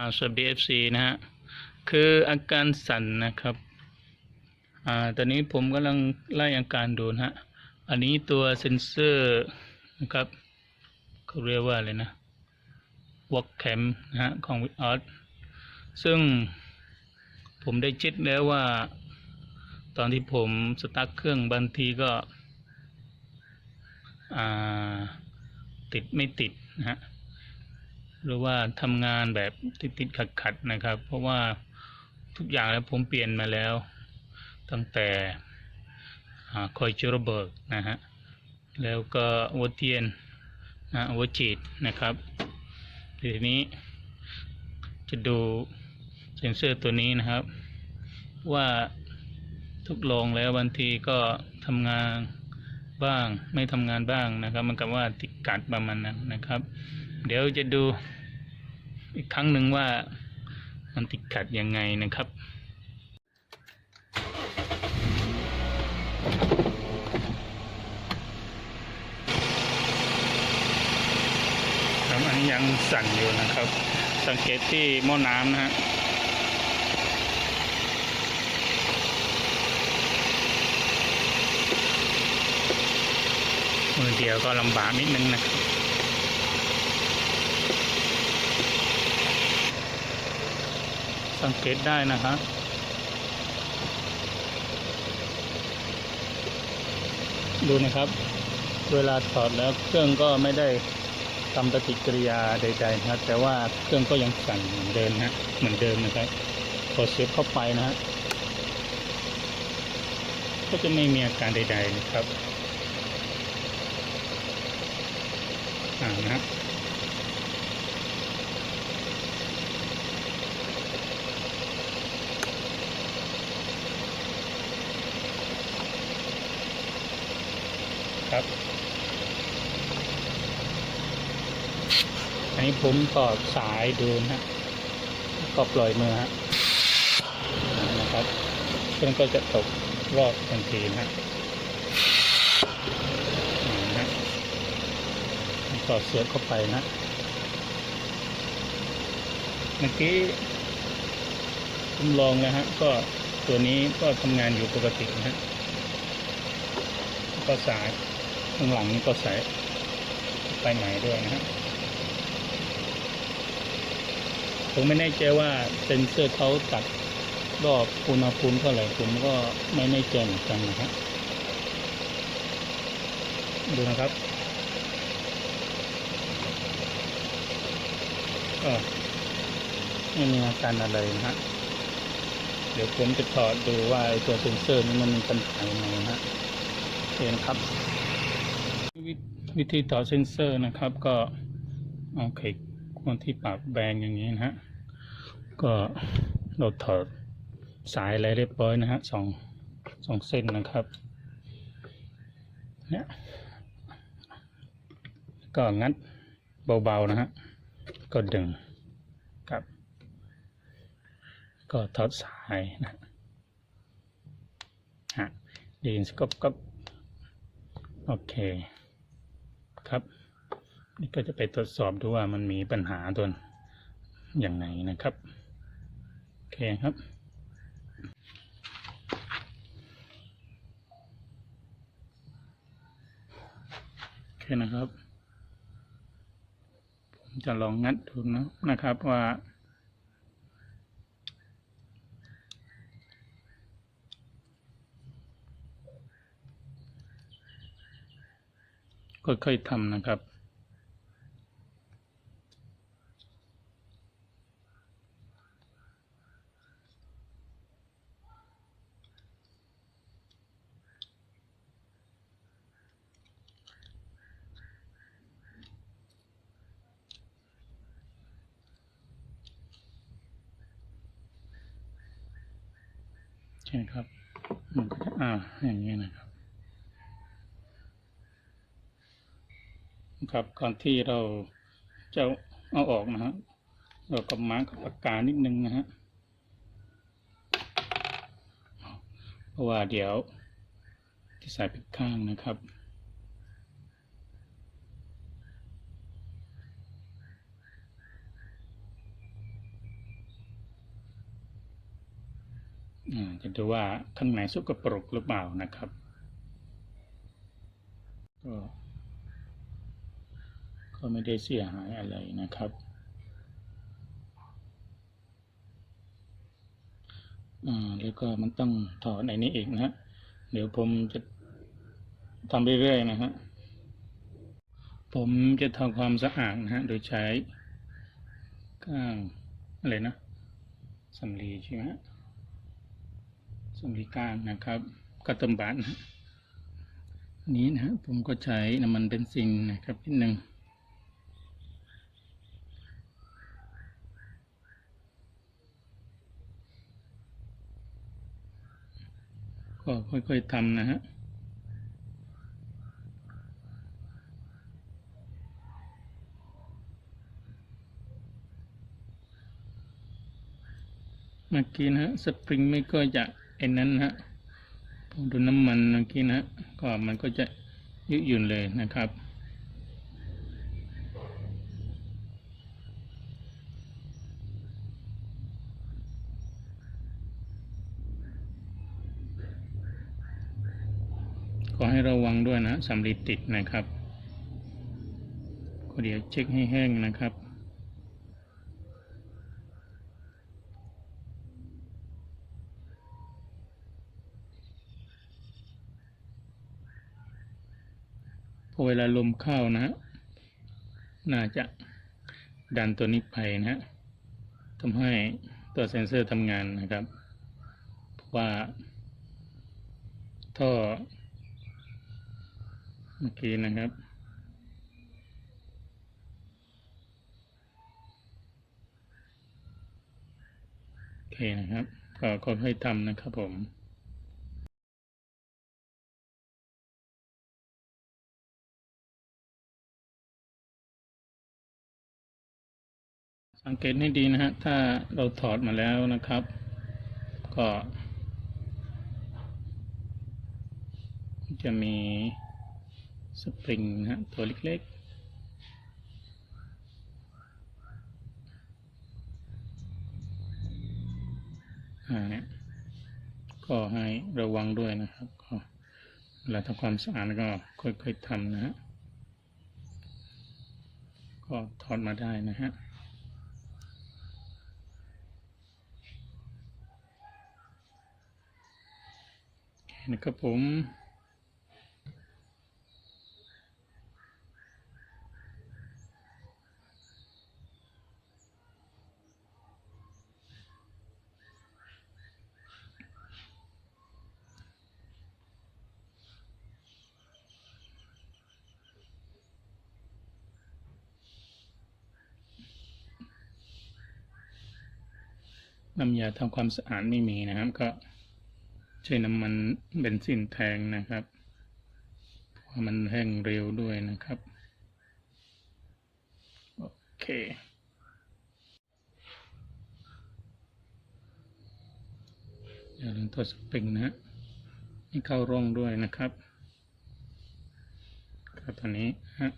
อ่าสวัสดี FC นะฮะ คืออาการสั่นนะครับ อ่า ตอนนี้ผมกำลังไล่อาการดูนะฮะ อันนี้ตัวเซนเซอร์นะครับเขาเรียกว่าอะไรนะ Walk Cam นะฮะของ w i t o u t ซึ่งผมได้เช็คแล้วว่า ตอนที่ผมสตาร์ทเครื่องบางทีก็อ่าติดไม่ติดนะฮะ หรือว่าทำงานแบบติดติดขัดๆนะครับ เพราะว่าทุกอย่างแล้วผมเปลี่ยนมาแล้ว ตั้งแต่คอยจูระเบิกนะฮะแล้วก็วัวเทียนนะวัวจีดนะครับทีนี้จะดูเซนเซอร์ตัวนี้นะครับ ว่าทุกลงแล้วบางทีก็ทำงานบ้างไม่ทำงานบ้างนะครับ มันกับว่าติดกัดประมาณนั้นนะครับ เดี๋ยวจะดู อีกครั้งหนึ่งว่ามันติดขัดยังไงนะครับครับอันนี้ยังสั่นอยู่นะครับ สังเกตที่หม้อน้ำนะฮะมือเดียวก็ลำบากนิดนึงนะครับ สังเกตได้นะครับดูนะครับ เวลาถอดแล้วเครื่องก็ไม่ได้ทำปฏิกิริยาใดๆนะครับแต่ว่าเครื่องก็ยังสั่นเหมือนเดิมนะฮะเหมือนเดิมนะครับพอเสียบเข้าไปนะฮะก็จะไม่มีอาการใด ๆนะครับอ่านะฮะครับ อันนี้ผมต่อสายดูนะก็ปล่อยมือฮะนะครับเครื่องก็จะตกรอบทันทีนะนะฮะต่อเสียบเข้าไปนะเมื่อกี้ผมลองแล้วฮะก็ตัวนี้ก็ทำงานอยู่ปกตินะฮะก็สายข้างหลังนี่ก็สายไปไหนด้วยนะฮะ ผมไม่แน่ใจว่าเซนเซอร์เขาตัดรอบอุณหภูมิเท่าไหร่ผมก็ไม่แน่ใจเหมือนกันนะฮะดูนะครับก็ไม่มีอาการอะไรนะฮะเดี๋ยวผมจะถอดดูว่าไอตัวเซนเซอร์นี้มันมีปัญหายังไงนะฮะโอเคนะครับววิธีต่อเซนเซอร์นะครับก็โอเคคนที่ปากแบงอย่างนี้นะฮะ ก็เราถอดสายอะไรเรียบร้อยนะฮะสองสองเส้นนะครับเนี่ยก็งัดเบาๆนะฮะก็ดึงครับ ก็ถอดสายนะฮะดีนสกบก็โอเคครับ นี่ก็จะไปตรวจสอบดูว่ามันมีปัญหาตัวอย่างไรนะครับ คครับ โอเคนะครับ ผมจะลองงัดดูนะนะครับว่า ค่อยๆทำนะครับ ใช่ครับ มันก็จะอ่าอย่างนี้นะครับ ครับก่อนที่เราจะเอาออกนะฮะเราก็มาร์กปากกานิดนึงนะฮะเพราะว่าเดี๋ยวที่สายปิดข้างนะครับ จะดูว่าข้างในสกปรกหรือเปล่านะครับก็ก็ไม่ได้เสียหายอะไรนะครับอแล้วก็มันต้องถอดในนี้อีกนะฮะ เดี๋ยวผมจะทำเรื่อยๆนะฮะ ผมจะทำความสะอาดนะฮะ โดยใช้ก้างอะไรนะสำลีใช่ไหมฮะ สำลีกางนะครับกระตมบานนี้นะฮะผมก็ใช้น้ำมันเบนซินนะครับนิดนึงก็ค่อยๆทำนะฮะเมื่อกี้นะฮะสปริงไม่ก็จะ เอ็นนั้นนะฮะพอดูน้ำมันเมื่อกี้นะฮะก็มันก็จะยืดหยุ่นเลยนะครับ ขอให้ระวังด้วยนะสำลีติดนะครับก็เดี๋ยวเช็คให้แห้งนะครับ พ อเวลาลมเข้านะฮะน่าจะดันตัวนี้ไปนะฮะทำให้ตัวเซนเซอร์ทำงานนะครับ เพราะว่าท่อเมื่อกี้นะครับโอเคนะครับ ก็ค่อยๆทำนะครับผม สังเกตให้ดีนะฮะ ถ้าเราถอดมาแล้วนะครับ ก็ จะมีสปริงนะฮะ ตัวเล็กๆอ่าเนี่ยก็ให้ระวังด้วยนะครับ ก็เวลาทำความสะอาดก็ค่อยๆทำนะฮะ ก็ถอดมาได้นะฮะ นะครับผมน้ำยาทำความสะอาดไม่มีนะครับก็ ช้น้ำมันเบนซินแทงนะครับเพราะมันแห้งเร็วด้วยนะครับ โอเค อย่าลืมตัวสปริงนะฮะให้เข้าร่องด้วยนะครับครับตอนนี้ฮะ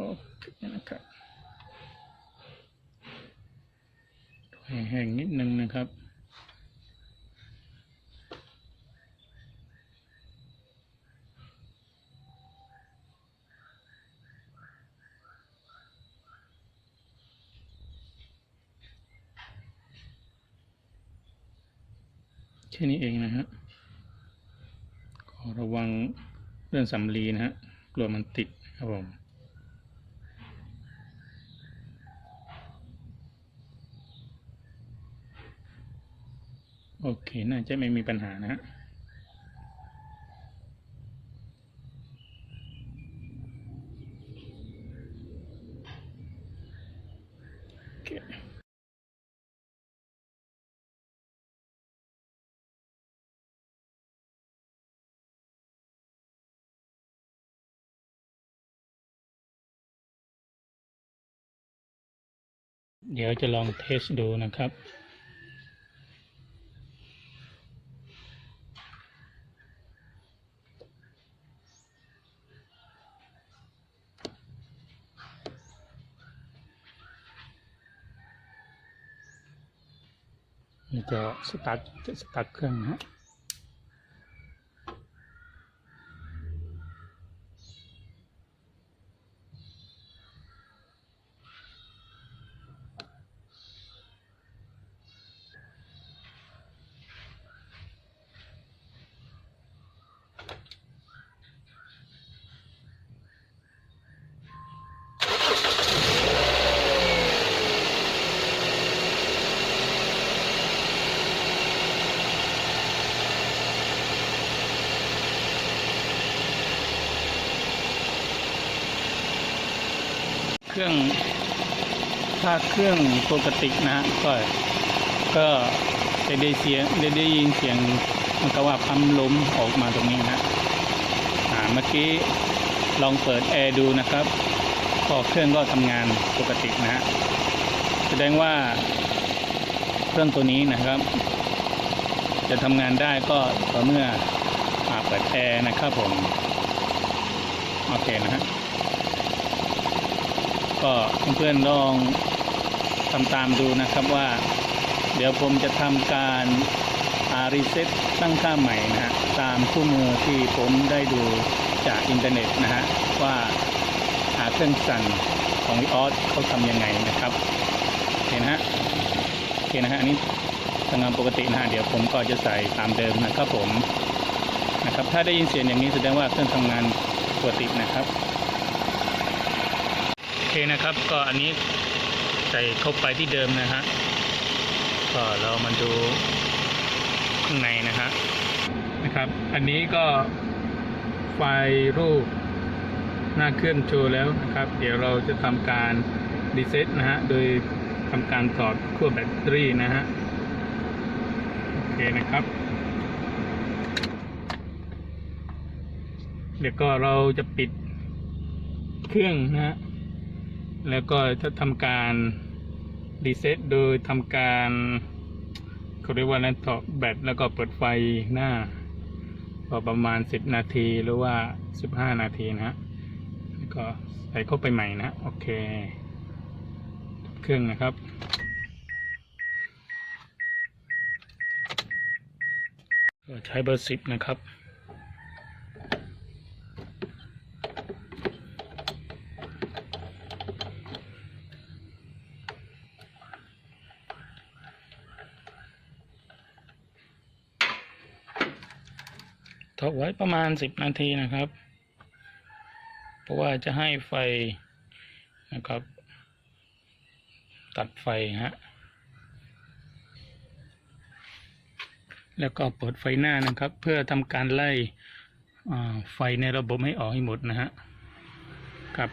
โอเคนะครับแห้งๆนิดนึงนะครับแค่นี้เองนะฮะขอระวังเรื่องสำลีนะฮะกลัวมันติดครับผม โอเค น่าจะไม่มีปัญหานะเดี๋ยวจะลองเทสดูนะครับ จะสตาร์ทจะสตาร์ทเครื่องนะฮะ รื่องถ้าเครื่องปกตินะฮะก็ก็จะได้เสียงได้ได้ยินเสียงมันก็ว่าพัมลมออกมาตรงนี้นะฮะอ่าเมื่อกี้ลองเปิดแอร์ดูนะครับก็เครื่องก็ทำงานปกตินะฮะแสดงว่าเครื่องตัวนี้นะครับ จะทำงานได้ก็ต่อเมื่ออเปิดแอร์นะครับผม โอเคนะฮะ ก็เพื่อนๆลองทำตามดูนะครับว่า เดี๋ยวผมจะทำการอารีเซ็ตตั้งค่าใหม่นะฮะตามคู่มือที่ผมได้ดูจากอินเทอร์เน็ตนะฮะว่าหาเครื่องสั่นของวิออสเขาทำยังไงนะครับโอเคนะฮะโอเคนะฮะอันนี้ทำงานปกตินะฮะเดี๋ยวผมก็จะใส่ตามเดิมนะครับผมนะครับถ้าได้ยินเสียงอย่างนี้แสดงว่าเครื่องทำงานปกตินะครับ เคนะครับ ก็อันนี้ใส่เข้าไปที่เดิมนะฮะก็เรามาดูข้างในนะฮะนะครับ อันนี้ก็ไฟรูปหน้าเครื่องโชว์แล้วนะครับ เดี๋ยวเราจะทำการรีเซ็ตนะฮะโดยทำการถอดขั้วแบตเตอรี่นะฮะโอเคนะครับเดี๋ยวก็เราจะปิดเครื่องนะฮะ แล้วก็จะทำการรีเซ็ตโดยทำการเขาเรียกว่านั้นถอดแบตแล้วก็เปิดไฟหน้าพอประมาณ 10 นาทีหรือว่า 15 นาทีนะฮะแล้วก็ใส่เข้าไปใหม่นะ โอเค เครื่องนะครับใช้เบอร์สิบนะครับ ทอดไว้ประมาณสิบนาทีนะครับ เพราะว่าจะให้ไฟนะครับ ตัดไฟฮะแล้วก็เปิดไฟหน้านะครับ เพื่อทำการไล่ไฟในระบบให้ออกให้หมดนะฮะครับ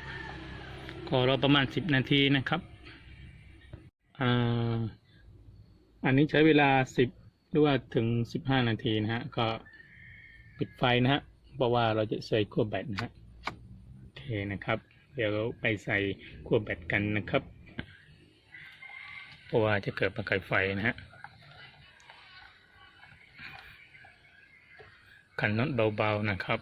ก็รอประมาณสิบนาทีนะครับอ่าอันนี้ใช้เวลาสิบหรือว่าถึงสิบห้านาทีนะฮะก็ ปิดไฟนะฮะเพราะว่าเราจะใส่ขั้วแบตนะฮะโอเคนะครับ เดี๋ยวไปใส่ขั้วแบตกันนะครับ เพราะว่าจะเกิดประกายไฟนะฮะขันน็อตเบาๆนะครับ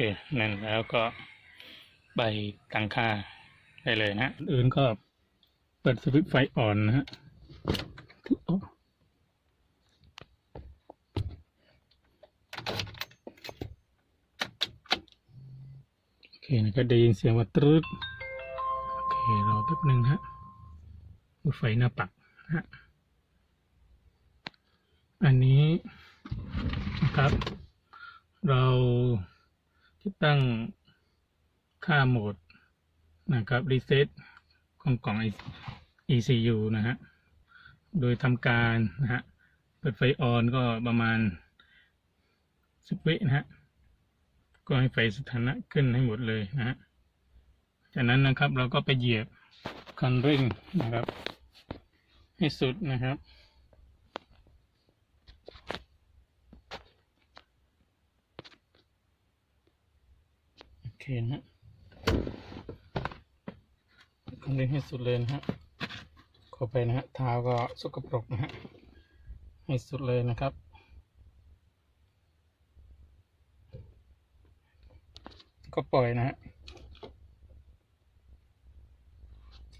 เคนั่นแล้วก็ไปตั้งค่าได้เลยนะอื่นก็เปิดสวิตช์ไฟอ่อนนะฮะโอเคนะครับได้ยินเสียงว่าตรึดโอเครอแป๊บหนึ่งนะฮะดูไฟหน้าปักนะฮะอันนี้นะครับ เรา ตั้งค่าโหมดนะครับรีเซ็ตของกล่อง ECU นะฮะ โดยทำการนะฮะ เปิดไฟออนก็ประมาณสิบวินะฮะ ก็ให้ไฟสถานะขึ้นให้หมดเลยนะฮะ จากนั้นนะครับเราก็ไปเหยียบคันเร่งนะครับ ให้สุดนะครับ โอเค นะฮะคันเร่งให้สุดเลยนะฮะข้าไปนะฮะเท้าก็สกปรกนะฮะให้สุดเลยนะครับก็ปล่อยนะฮะ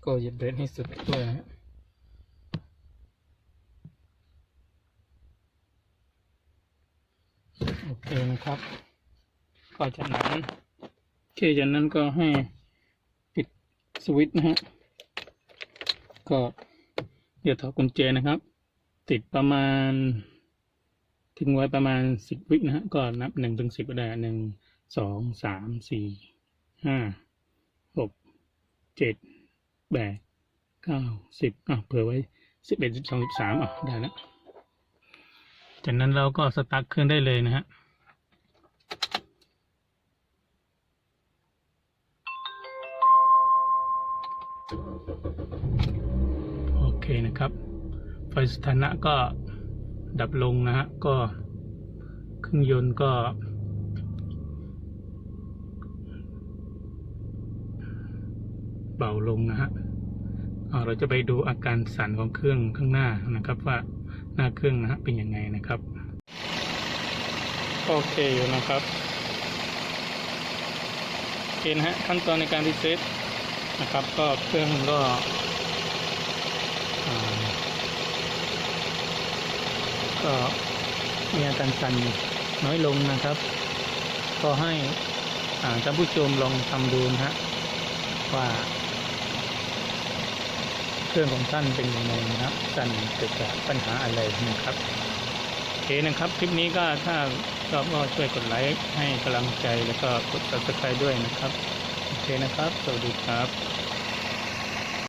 ก็เหยียบเบรกให้สุดด้วยนะฮะโอเคนะครับ ก็จากนั้น คจากนั้นก็ให้ปิดสวิตช์นะฮะ ก็เดี๋ยวถอดกุญแจนะครับ ติดประมาณ ทิ้งไว้ประมาณสิบวินะฮะ ก็นับหนึ่งถึงสิบก็ได้หนึ่งสองสามสี่ห้าหกเจ็ดแปดเก้าสิบอะเผื่อไว้สิบเอ็ดสิบสองสิบสามอะได้แล้วจากนั้นเราก็สตาร์ทเครื่องได้เลยนะฮะ โอเคนะครับ ไฟสถานะก็ดับลงนะฮะ ก็เครื่องยนต์ก็เบาลงนะฮะเราจะไปดูอาการสั่นของเครื่องข้างหน้านะครับ ว่าหน้าเครื่องนะฮะเป็นยังไงนะครับ โอเคอยู่นะครับ โอเคนะฮะขั้นตอนในการรีเซ็ต นะครับ ก็เครื่องก็ก็มีอาการสั่นน้อยลงนะครับ ก็ให้ท่านผู้ชมลองทำดูนะฮะว่า เครื่องของท่านเป็นยังไงนะครับท่นเกิดจากปัญหาอะไรนะครับโอเคนะครับคลิปนี้ก็ถ้าชอบก็ช่วยกดไลค์ให้กำลังใจแล้วก็กด subscribe ด้วยนะครับโอเคนะครับ สวัสดีครับ